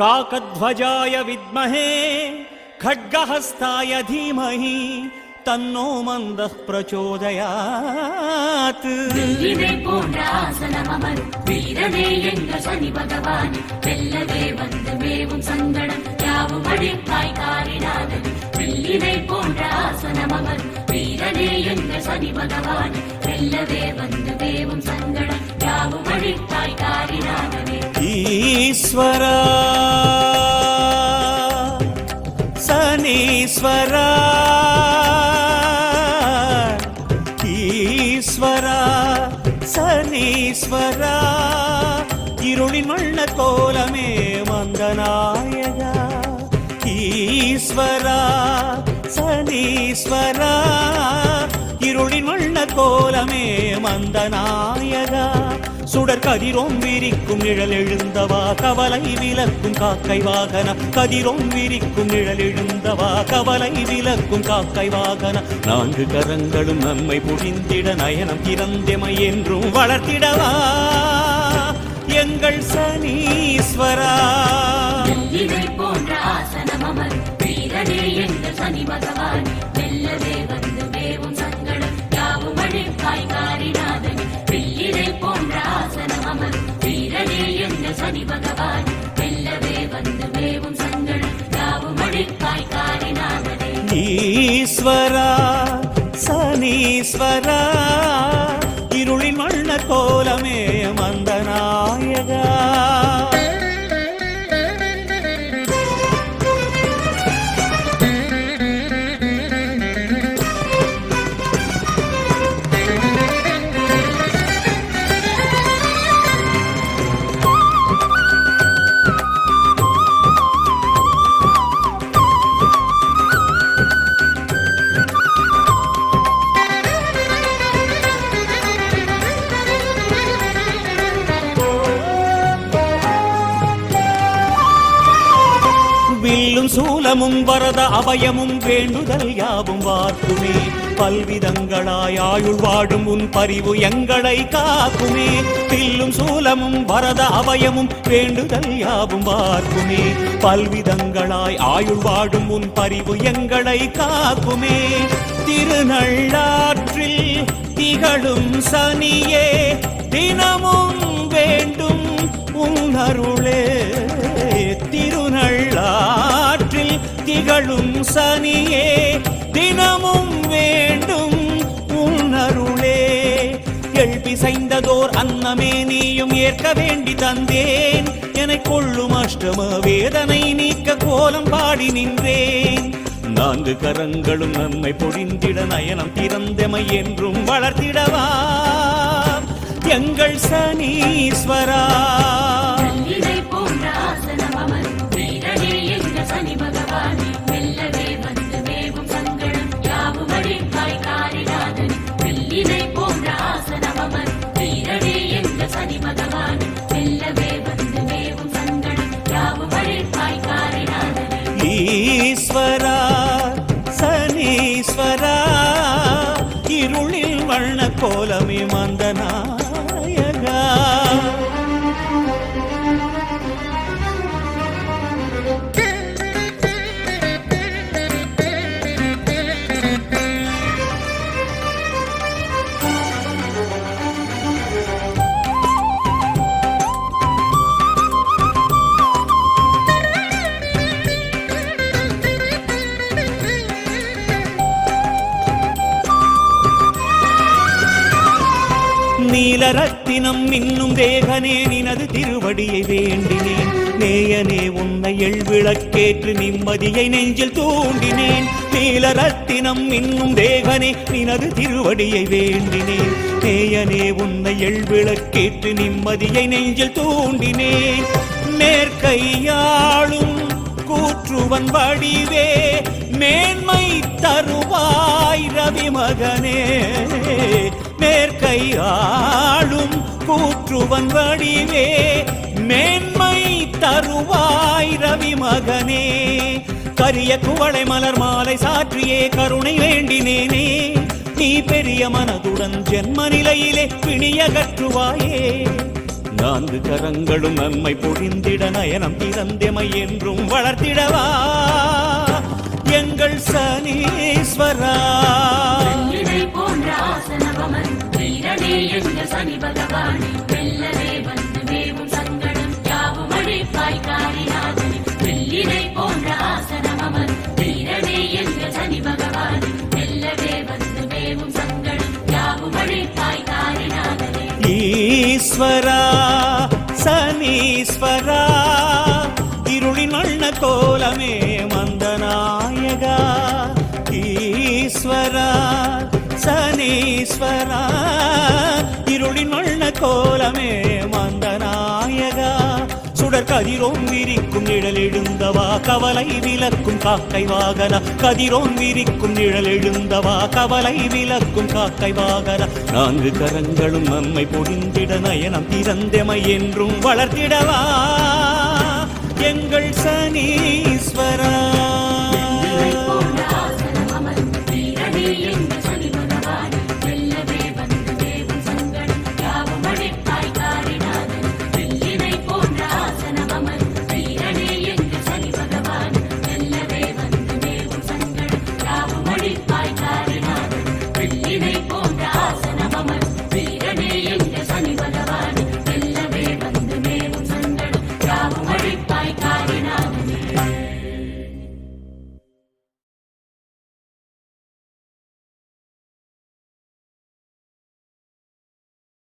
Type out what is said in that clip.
काकध्वजाय विद्महे खड्गहस्ताय धीमहि तन्नो मन्दः प्रचोदयात् வெள்ளினை போன்ற ஆசனம் அமரும் வீரனே எங்கள் சனி பகவான் வெல்லவே வந்து மேவும் சங்கடம் யாவும் அழிப்பாய் காரிடாதன் வெள்ளினை போன்ற ஆசனமவர் வீரனே என்ற சனி பகவான் வெல்லவே வந்து தேவும் சங்கடம் யாவும் அழித்தாய் காரினாகவே ஈஸ்வரா சனீஸ்வரா சனீஸ்வரா இருளின் வண்ண கோலமே. சனீஸ்வரா சனீஸ்வரா இருளின் வண்ண கோலமே வந்த நாயகா சுடர் கதிரோம் விரிக்கும் நிழல் எழுந்தவா கவலை விலக்கும் காக்கை வாகன. கதிரோம் விரிக்கும் நிழல் எழுந்தவா கவலை விலக்கும் காக்கை வாகன. நான்கு கரங்களும் நம்மை புரிந்திட நயனம் திறந்தெமை என்றும் வளர்த்திடவா. எங்கள் சனீஸ்வரா. வீரனே எங்கள் சனி பகவானே. மெல்லவே வந்து மேவும் சங்கடம் யாவும் அழைப்பாய் காரிநாதன். வெள்ளினை போன்ற ஆசனம் அமரும் வீரனே எங்கள் சனி பகவானே. மெல்லவே வந்து மேவும் சங்கடம் யாவும் அழைப்பாய் காரிநாதனே. ஈஸ்வரா சனீஸ்வரா இருளின் வண்ண கோலமே. வில்லும் சூலமும் வரத அபயமும் வேண்டுதல் யாவும் வாக்குமே பல்விதங்களாய் ஆயுள் வாடும் உன் பரிவு எங்களை காக்குமே. வில்லும் சூலமும் வரத அபயமும் வேண்டுதல் யாவும் வாக்குமே பல்விதங்களாய் ஆயுள் வாடும் உன் பரிவு எங்களை காக்குமே. திருநள்ளாற்றில் திகழும் சனியே திகழும் சனியே தினமும் வேண்டும் உன்னருளே. எழுப்பி செய்ததோர் அன்னமே நீயும் ஏற்க வேண்டி தந்தேன். என கொள்ளும் அஷ்டம வேதனை நீக்க கோலம் பாடி நின்றேன். நான்கு கரங்களும் நம்மை பொழிந்திட நயனம் திறந்தமை என்றும் வளர்த்திடவா. எங்கள் சனீஸ்வரா. ஈஸ்வரா நீலரத்தினம் இன்னும் தேகனே நினது திருவடியை வேண்டினேன். நேயனே உன்னை எழ்விளக்கேற்று நிம்மதியை நெஞ்சில் தூண்டினேன். நீலரத்தினம் இன்னும் தேகனே நினது திருவடியை வேண்டினேன். நேயனே உன்னை எழ்விளக்கேற்று நிம்மதியை நெஞ்சில் தூண்டினேன். மேற்கையாளும் கூற்றுவன் வடிவே மேன்மை தருவாய் ரவி மகனே மேற்கை ஆளும் கூற்றுவன் வடிவே மேன்மை தருவாய் ரவி மகனே. கரிய குவளை மலர் மாலை சாற்றியே கருணை வேண்டினேனே. நீ பெரிய மனதுடன் ஜென்ம நிலையிலே பிணியகற்றுவாயே நான்கு கரங்களும் நம்மை பொழிந்திட நயனம் திறந்தெமை என்றும் வளர்த்திடவா. எங்கள் சனீஸ்வரா. சனி பகவானே. வெல்லவே வந்து மேவும் சங்கடம் யாவும் அழிப்பாய் காரிநாதனே வெள்ளினை போன்ற ஆசனமர் வீரனே எங்கள் சனி பகவானே. வெல்லவே வந்து மேவும் சங்கடம் யாவும் அழிப்பாய் காரிநாதனே ஈஸ்வரா சனீஸ்வரா இருளின் வண்ண கோலமே. சனீஸ்வரா இருளின் வண்ண கோலமே மந்தநாயகா. சுடர் கதிரோம் விரிக்கும் நிழல் எழுந்தவா கவலை விலக்கும் காக்கை வாகன. கதிரோம் விரிக்கும் நிழல் எழுந்தவா கவலை விலக்கும் காக்கை வாகன. நான்கு கரங்களும் நம்மை பொழிந்திட நயனம் திறந்தமை என்றும் வளர்த்திடவா எங்கள் சனீஸ்வரா.